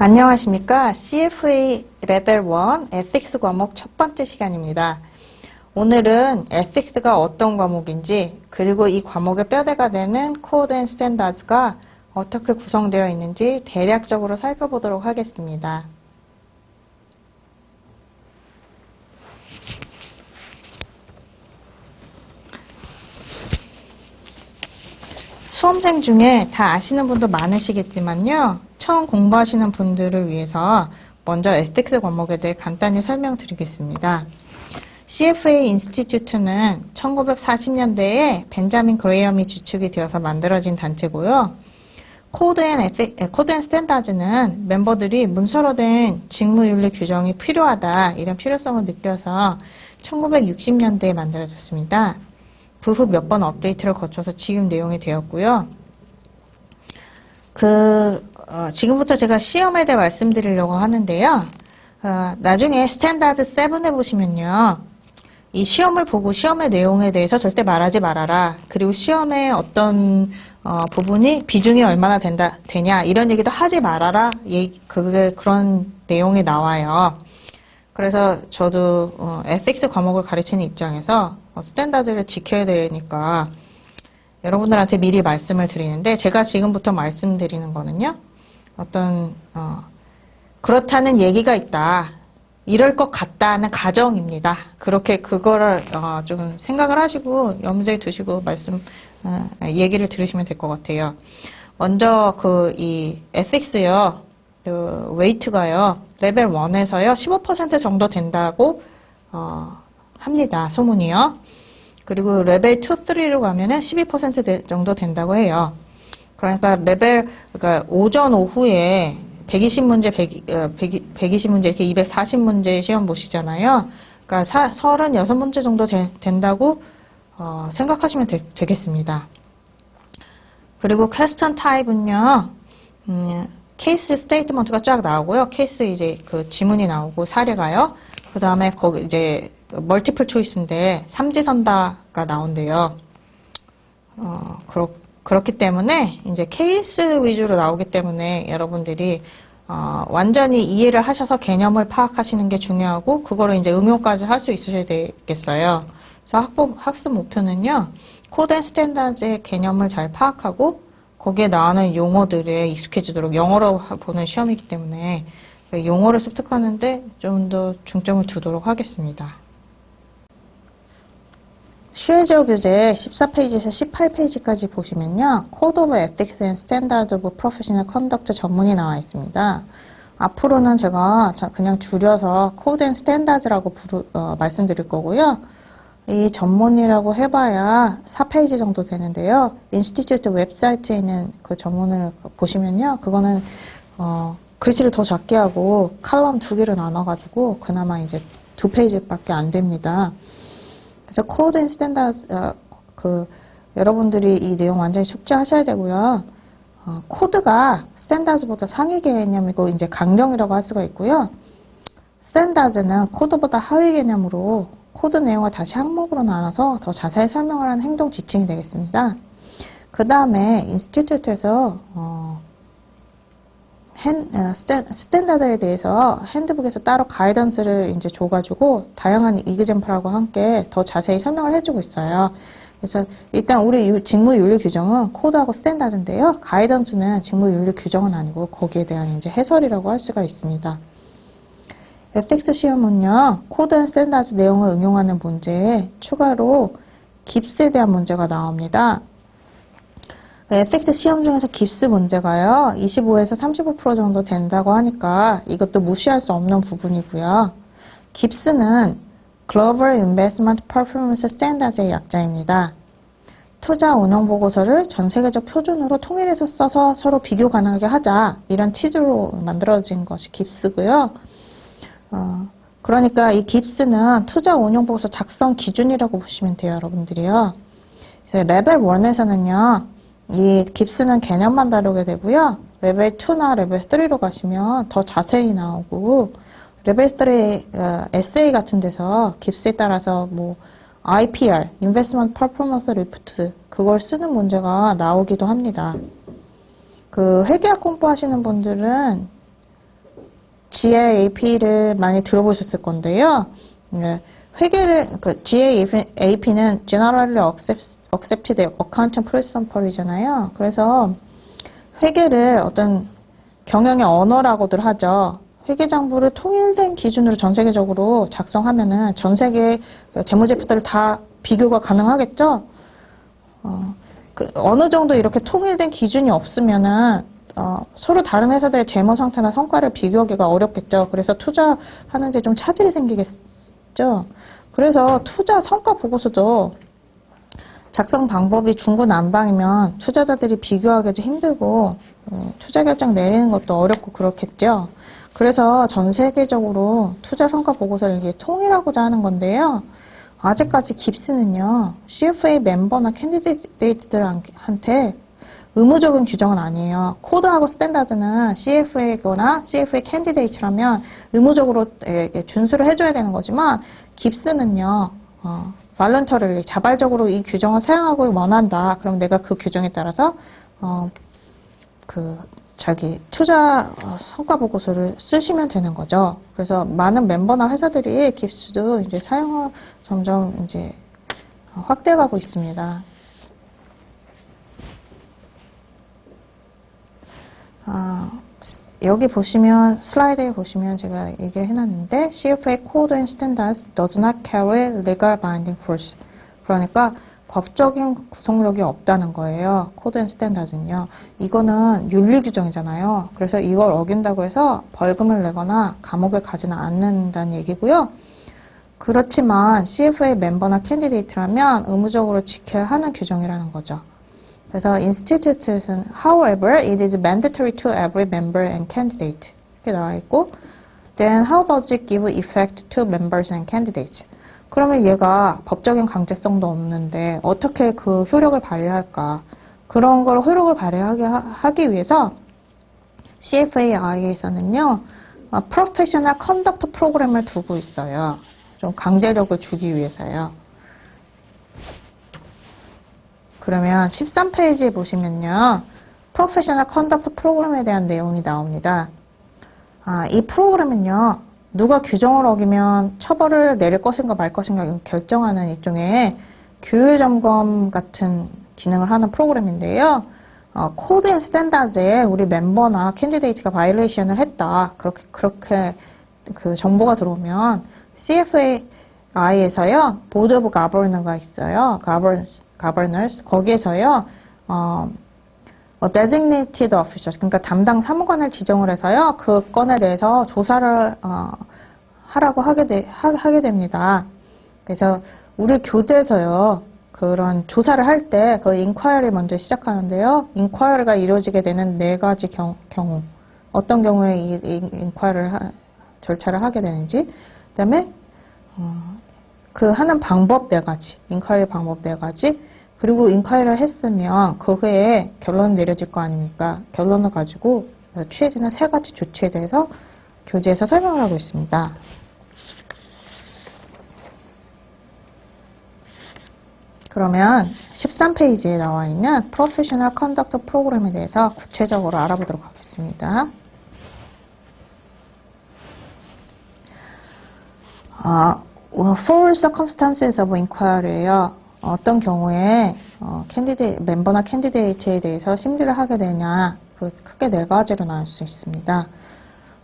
안녕하십니까. CFA 레벨 1 ethics 과목 첫 번째 시간입니다. 오늘은 ethics가 어떤 과목인지 그리고 이 과목의 뼈대가 되는 코드 앤 스탠다드가 어떻게 구성되어 있는지 대략적으로 살펴보도록 하겠습니다. 수험생 중에 다 아시는 분도 많으시겠지만요. 처음 공부하시는 분들을 위해서 먼저 에스텍스 과목에 대해 간단히 설명드리겠습니다. CFA 인스티튜트는 1940년대에 벤자민 그레이엄이 주축이 되어서 만들어진 단체고요. 코드 앤, 코드 앤 스탠다드는 멤버들이 문서로 된 직무윤리 규정이 필요하다 이런 필요성을 느껴서 1960년대에 만들어졌습니다. 그 후 몇 번 업데이트를 거쳐서 지금 내용이 되었고요. 그 어, 지금부터 제가 시험에 대해 말씀드리려고 하는데요. 어, 나중에 스탠다드 7에 보시면요. 이 시험을 보고 시험의 내용에 대해서 절대 말하지 말아라. 그리고 시험에 어떤 어, 부분이 비중이 얼마나 된다 되냐 이런 얘기도 하지 말아라. 얘기, 그게 그런 내용이 나와요. 그래서 저도 어, ethics 과목을 가르치는 입장에서 어, 스탠다드를 지켜야 되니까 여러분들한테 미리 말씀을 드리는데 제가 지금부터 말씀드리는 거는요. 어떤 어, 그렇다는 얘기가 있다. 이럴 것 같다는 가정입니다. 그렇게 그거를 어, 좀 생각을 하시고 염두에 두시고 말씀 어, 얘기를 들으시면 될 것 같아요. 먼저 그 이 에섹스요. 그 웨이트가요. 레벨 1에서요. 15% 정도 된다고 어, 합니다. 소문이요. 그리고 레벨 2, 3로 가면은 12% 정도 된다고 해요. 그러니까 레벨, 그러니까 오전, 오후에 120문제, 100, 120문제, 이렇게 240문제 시험 보시잖아요. 그러니까 사, 36문제 정도 되, 된다고 어, 생각하시면 되, 겠습니다 그리고 퀘스천 타입은요, 음, 케이스 스테이트먼트가 쫙 나오고요. 케이스 이제 그 지문이 나오고 사례가요. 그 다음에 거기 이제 멀티플 초이스인데 삼지선다가 나온대요. 어, 그렇, 그렇기 때문에 이제 케이스 위주로 나오기 때문에 여러분들이 어, 완전히 이해를 하셔서 개념을 파악하시는 게 중요하고 그거를 이제 응용까지 할 수 있으셔야 되겠어요. 그래서 학부, 학습 목표는요. 코드 앤 스탠다드의 개념을 잘 파악하고 거기에 나오는 용어들에 익숙해지도록 영어로 보는 시험이기 때문에 용어를 습득하는데 좀 더 중점을 두도록 하겠습니다. 슈에저 교재 14페이지에서 18페이지까지 보시면요. Code of Ethics and Standards of Professional Conduct 전문이 나와 있습니다. 앞으로는 제가 그냥 줄여서 Code and Standards라고 부르, 어, 말씀드릴 거고요. 이 전문이라고 해봐야 4페이지 정도 되는데요. 인스티튜트 웹사이트에 있는 그 전문을 보시면요. 그거는 어, 글씨를 더 작게 하고 칼럼 두 개를 나눠가지고 그나마 이제 두 페이지밖에 안 됩니다. 그래서 코드 앤 스탠다드 어, 그 여러분들이 이 내용 완전히 숙지하셔야 되고요. 어, 코드가 스탠다드보다 상위 개념이고 이제 강령이라고 할 수가 있고요. 스탠다드는 코드보다 하위 개념으로 코드 내용을 다시 항목으로 나눠서 더 자세히 설명을 하는 행동 지침이 되겠습니다. 그 다음에 인스티튜트에서 어, 핸, 어, 스탠다드에 대해서 핸드북에서 따로 가이던스를 이제 줘가지고 다양한 이그젠플하고 함께 더 자세히 설명을 해주고 있어요. 그래서 일단 우리 직무윤리 규정은 코드하고 스탠다드인데요. 가이던스는 직무윤리 규정은 아니고 거기에 대한 이제 해설이라고 할 수가 있습니다. FX 시험은요, 코드 스탠다드 내용을 응용하는 문제에 추가로 깁스에 대한 문제가 나옵니다. FX 시험 중에서 깁스 문제가요, 25에서 35% 정도 된다고 하니까 이것도 무시할 수 없는 부분이고요. 깁스는 Global Investment Performance Standards의 약자입니다. 투자 운영 보고서를 전 세계적 표준으로 통일해서 써서 서로 비교 가능하게 하자 이런 취지로 만들어진 것이 깁스고요. 어, 그러니까 이 깁스는 투자 운용 보고서 작성 기준이라고 보시면 돼요, 여러분들이요. 레벨 1에서는요, 이 깁스는 개념만 다루게 되고요. 레벨 2나 레벨 3로 가시면 더 자세히 나오고 레벨 3 어, SA 같은 데서 깁스에 따라서 뭐 IPR, Investment Performance Report 그걸 쓰는 문제가 나오기도 합니다. 그 회계학 공부하시는 분들은 GAAP를 많이 들어보셨을 건데요. 네, 회계를 그 GAAP는 Generally Accepted Accounting Principle이잖아요. 그래서 회계를 어떤 경영의 언어라고들 하죠. 회계장부를 통일된 기준으로 전 세계적으로 작성하면은 전 세계 재무제표들을 다 비교가 가능하겠죠. 어, 그 어느 정도 이렇게 통일된 기준이 없으면은 어, 서로 다른 회사들의 재무 상태나 성과를 비교하기가 어렵겠죠. 그래서 투자하는데 좀 차질이 생기겠죠. 그래서 투자 성과 보고서도 작성 방법이 중구난방이면 투자자들이 비교하기도 힘들고 어, 투자 결정 내리는 것도 어렵고 그렇겠죠. 그래서 전 세계적으로 투자 성과 보고서를 이게 통일하고자 하는 건데요. 아직까지 깁스는요, CFA 멤버나 캔디데이트들한테 의무적인 규정은 아니에요. 코드하고 스탠다드는 CFA거나 CFA 캔디데이트라면 의무적으로 예, 예, 준수를 해줘야 되는 거지만 깁스는요, 어, 발런터를 자발적으로 이 규정을 사용하고 원한다. 그럼 내가 그 규정에 따라서 어, 그 자기 투자 어, 성과 보고서를 쓰시면 되는 거죠. 그래서 많은 멤버나 회사들이 깁스도 이제 사용을 점점 이제 확대가고 있습니다. 아, 여기 보시면 슬라이드에 보시면 제가 얘기를 해놨는데 CFA Code and Standards does not carry legal binding force. 그러니까 법적인 구속력이 없다는 거예요. 코드 앤 스탠다드는요. 이거는 윤리 규정이잖아요. 그래서 이걸 어긴다고 해서 벌금을 내거나 감옥에 가지는 않는다는 얘기고요. 그렇지만 CFA 멤버나 캔디데이트라면 의무적으로 지켜야 하는 규정이라는 거죠. 그래서 institute에서는 however it is mandatory to every member and candidate 이렇게 나와 있고 then how does it give effect to members and candidates? 그러면 얘가 법적인 강제성도 없는데 어떻게 그 효력을 발휘할까? 그런 걸 효력을 발휘하게 하기 위해서 CFAI에서는요, 프로페셔널 컨덕트 프로그램을 두고 있어요. 좀 강제력을 주기 위해서요. 그러면 13페이지에 보시면요. 프로페셔널 컨덕트 프로그램에 대한 내용이 나옵니다. 아, 이 프로그램은요. 누가 규정을 어기면 처벌을 내릴 것인가 말 것인가 결정하는 일종의 규율 점검 같은 기능을 하는 프로그램인데요. 어, 코드 앤 스탠다드에 우리 멤버나 캔디데이트가 바이레이션을 했다. 그렇게 그렇게 그 정보가 들어오면 CFA에서요. 보드 오브 가버너가 있어요. 가버 가버 너스 거기에서요. 어, 어, designated official, 그러니까 담당 사무관을 지정을 해서요, 그 건에 대해서 조사를 어, 하라고 하게, 되, 하, 하게 됩니다. 그래서 우리 교재에서요, 그런 조사를 할 때 그 인콰이어리 먼저 시작하는데요. 인콰이어리가 이루어지게 되는 네 가지 경, 경우, 어떤 경우에 이, 이 인콰이어를 절차를 하게 되는지, 그다음에 어, 그 하는 방법 네 가지, 인콰이어리 방법 네 가지, 그리고 인콰이를 했으면 그 후에 결론 내려질 거 아닙니까? 결론을 가지고 취해지는 세 가지 조치에 대해서 교재에서 설명을 하고 있습니다. 그러면 13페이지에 나와 있는 프로페셔널 컨덕터 프로그램에 대해서 구체적으로 알아보도록 하겠습니다. 아, for circumstances of inquiry예요. 어떤 경우에 어, 캔디데이 멤버나 캔디데이트에 대해서 심리를 하게 되냐 그 크게 네 가지로 나눌 수 있습니다.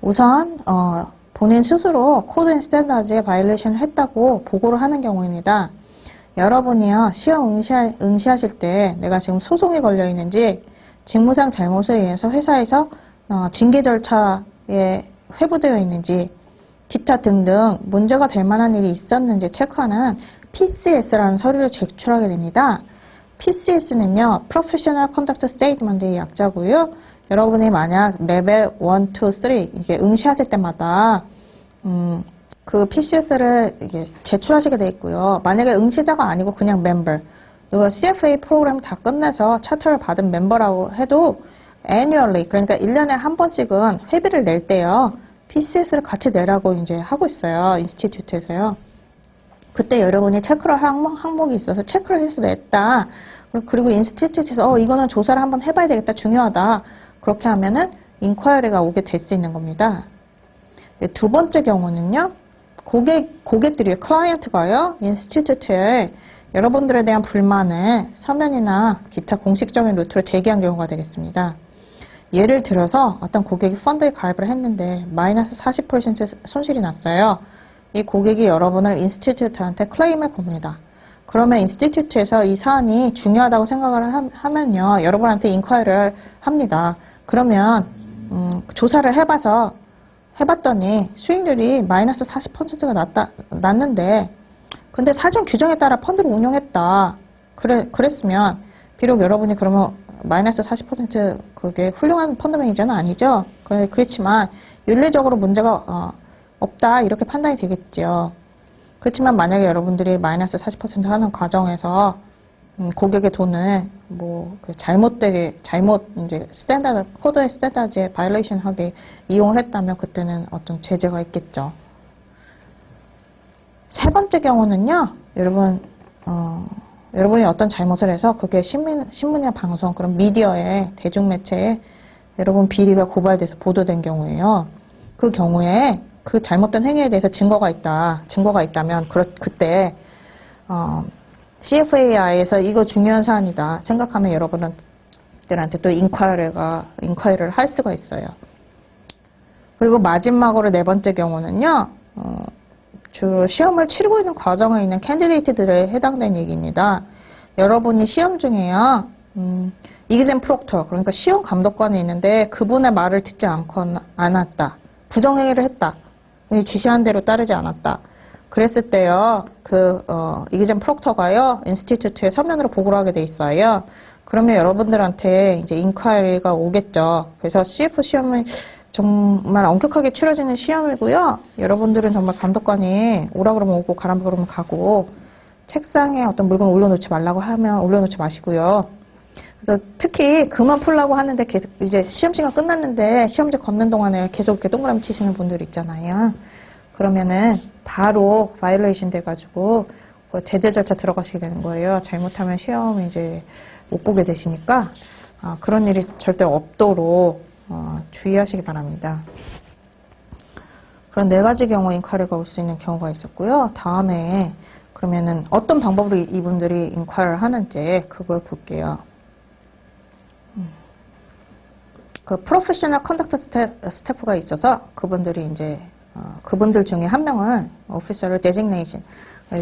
우선 어, 본인 스스로 코드 앤 스탠다드에 바이올레이션을 했다고 보고를 하는 경우입니다. 여러분이요 시험 응시하, 응시하실 때 내가 지금 소송이 걸려 있는지 직무상 잘못에 의해서 회사에서 어, 징계 절차에 회부되어 있는지 기타 등등 문제가 될 만한 일이 있었는지 체크하는 PCS라는 서류를 제출하게 됩니다. PCS는요, Professional Conduct Statement의 약자고요. 여러분이 만약 레벨 1, 2, 3 이게 응시하실 때마다 음, 그 PCS를 이게 제출하시게 돼 있고요. 만약에 응시자가 아니고 그냥 멤버, 이거 CFA 프로그램 다 끝내서 차트를 받은 멤버라고 해도 annually 그러니까 1년에 한 번씩은 회비를 낼 때요. PCS를 같이 내라고 이제 하고 있어요. 인스티튜트에서요. 그때 여러분이 체크를 항목, 항목 이 있어서 체크를 해서 냈다. 그리고 인스티튜트에서 어 이거는 조사를 한번 해봐야 되겠다. 중요하다. 그렇게 하면은 인콰이어리가 오게 될 수 있는 겁니다. 두 번째 경우는요. 고객, 고객들이, 클라이언트가요, 인스티튜트에 여러분들에 대한 불만을 서면이나 기타 공식적인 루트로 제기한 경우가 되겠습니다. 예를 들어서 어떤 고객이 펀드에 가입을 했는데 마이너스 40% 손실이 났어요. 이 고객이 여러분을 인스티튜트한테 클레임을 겁니다. 그러면 인스티튜트에서 이 사안이 중요하다고 생각을 하- 하면요. 여러분한테 인콰이를 합니다. 그러면 음, 조사를 해봐서 해봤더니 수익률이 마이너스 40%가 났다, 났는데 근데 사전 규정에 따라 펀드를 운용했다. 그래, 그랬으면 비록 여러분이 그러면 마이너스 40% 그게 훌륭한 펀드 매니저는 아니죠. 그- 그렇지만 윤리적으로 문제가 어, 없다 이렇게 판단이 되겠죠. 그렇지만 만약에 여러분들이 마이너스 40% 하는 과정에서 음, 고객의 돈을 뭐그 잘못되게 잘못 이제 스탠다드 코드의 스탠다드에 바이올레이션 하게 이용을 했다면 그때는 어떤 제재가 있겠죠. 세 번째 경우는요, 여러분 어, 여러분이 어떤 잘못을 해서 그게 신문 신문이나 방송 그런 미디어에 대중매체에 여러분 비리가 고발돼서 보도된 경우에요. 그 경우에 그 잘못된 행위에 대해서 증거가 있다, 증거가 있다면 그렇 그때 어, CFAI에서 이거 중요한 사안이다 생각하면 여러분들한테 또 인콰이어가 인콰이어를 할 수가 있어요. 그리고 마지막으로 네 번째 경우는요. 어, 주로 시험을 치르고 있는 과정에 있는 캔디데이트들에 해당되는 얘기입니다. 여러분이 시험 중에요. 음, 이기젠 프록터 그러니까 시험 감독관이 있는데 그분의 말을 듣지 않거나 않았다. 부정행위를 했다. 지시한 대로 따르지 않았다. 그랬을 때요, 그, 어, 이기젠 프록터가요, 인스티튜트에 서면으로 보고를 하게 돼 있어요. 그러면 여러분들한테 이제 인콰이리가 오겠죠. 그래서 CF 시험은 정말 엄격하게 치러지는 시험이고요. 여러분들은 정말 감독관이 오라 그러면 오고 가라 그러면 가고 책상에 어떤 물건 올려놓지 말라고 하면 올려놓지 마시고요. 그래서 특히 그만 풀라고 하는데 이제 시험 시간 끝났는데 시험지 걷는 동안에 계속 이렇게 동그라미 치시는 분들 있잖아요. 그러면은 바로 바이올레이션 돼가지고 그 제재 절차 들어가시게 되는 거예요. 잘못하면 시험 이제 못 보게 되시니까 아, 그런 일이 절대 없도록 어, 주의하시기 바랍니다. 그런 네 가지 경우 인콰리가 올 수 있는 경우가 있었고요. 다음에 그러면은 어떤 방법으로 이- 이분들이 인콰리를 하는지 그걸 볼게요. 음. 그 프로페셔널 컨덕트 스태프 가 있어서 그분들이 이제 어, 그분들 중에 한 명은 오피서를 데지그네이션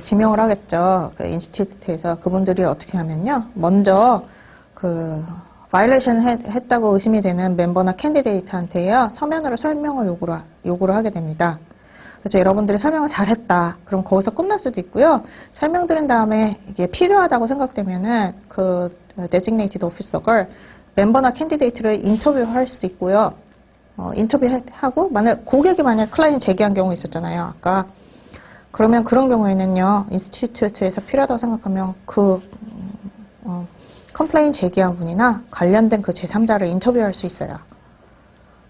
지명을 하겠죠. 그 인스티튜트에서 그분들이 어떻게 하면요. 먼저 그 바이레이션 했다고 의심이 되는 멤버나 캔디데이트한테요. 서면으로 설명을 요구를, 하- 요구를 하게 됩니다. 그래서 여러분들이 설명을 잘했다. 그럼 거기서 끝날 수도 있고요. 설명 들은 다음에 이게 필요하다고 생각되면은 그 designated officer가 멤버나 캔디데이트를 인터뷰할 수도 있고요. 어, 인터뷰하고 만약 고객이 만약 클라이언 제기한 경우 있었잖아요. 아까 그러면 그런 경우에는요. 인스티튜트에서 필요하다고 생각하면 그 음, 어, 컴플레인 제기한 분이나 관련된 그 제3자를 인터뷰할 수 있어요.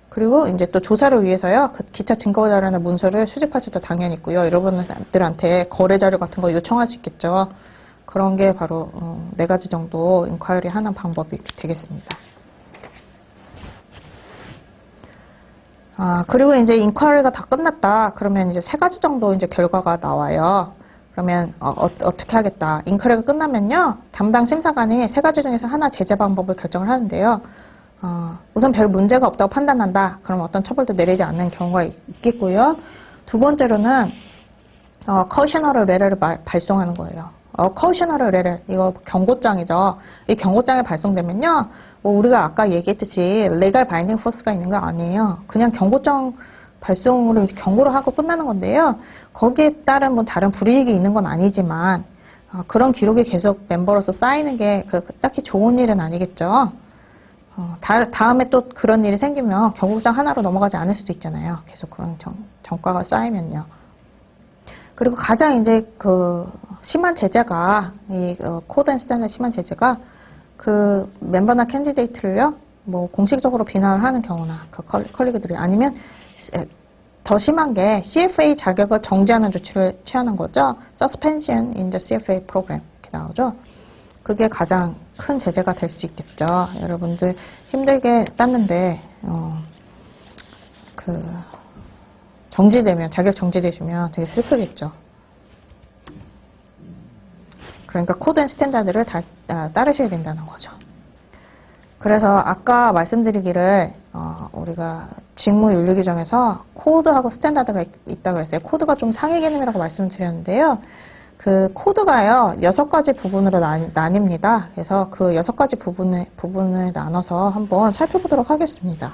그리고 이제 또 조사를 위해서요. 그 기타 증거 자료나 문서를 수집할 수도 당연히 있고요. 여러분들한테 거래 자료 같은 거 요청할 수 있겠죠. 그런 게 바로 어, 네 가지 정도 인콰이리 하는 방법이 되겠습니다. 아, 그리고 이제 인콰이리가 다 끝났다. 그러면 이제 세 가지 정도 이제 결과가 나와요. 그러면 어, 떻게 하겠다. 인콰이리가 끝나면요. 담당 심사관이 세 가지 중에서 하나 제재 방법을 결정을 하는데요. 어, 우선 별 문제가 없다고 판단한다. 그럼 어떤 처벌도 내리지 않는 경우가 있- 있겠고요. 두 번째로는 어, 커셔너럴 레터를 말- 발송하는 거예요. 어, 커셔너럴 레터 이거 경고장이죠. 이 경고장이 발송되면요, 뭐 우리가 아까 얘기했듯이 레갈 바인딩 포스가 있는 거 아니에요. 그냥 경고장 발송으로 경고를 하고 끝나는 건데요. 거기에 따른 뭐 다른 불이익이 있는 건 아니지만 어, 그런 기록이 계속 멤버로서 쌓이는 게 그- 딱히 좋은 일은 아니겠죠. 어, 다, 다음에 또 그런 일이 생기면 경고장 하나로 넘어가지 않을 수도 있잖아요. 계속 그런 정, 정과가 쌓이면요. 그리고 가장 이제 그 심한 제재가 이 어, 코드 앤 스탠드 심한 제재가 그 멤버나 캔디데이트를요 뭐 공식적으로 비난하는 경우나 그 컬- 컬리그들이 아니면 에, 더 심한 게 CFA 자격을 정지하는 조치를 취하는 거죠. Suspension in the CFA program 이렇게 나오죠. 그게 가장 큰 제재가 될 수 있겠죠. 여러분들 힘들게 땄는데 어, 그 정지되면, 자격 정지되시면 되게 슬프겠죠. 그러니까 코드 앤 스탠다드를 다, 아, 따르셔야 된다는 거죠. 그래서 아까 말씀드리기를 어, 우리가 직무 윤리 규정에서 코드하고 스탠다드가 있, 다고 그랬어요. 코드가 좀 상위 개념이라고 말씀드렸는데요. 그 코드가요 여섯 가지 부분으로 나, 나뉩니다. 그래서 그 여섯 가지 부분을 부분을 나눠서 한번 살펴보도록 하겠습니다.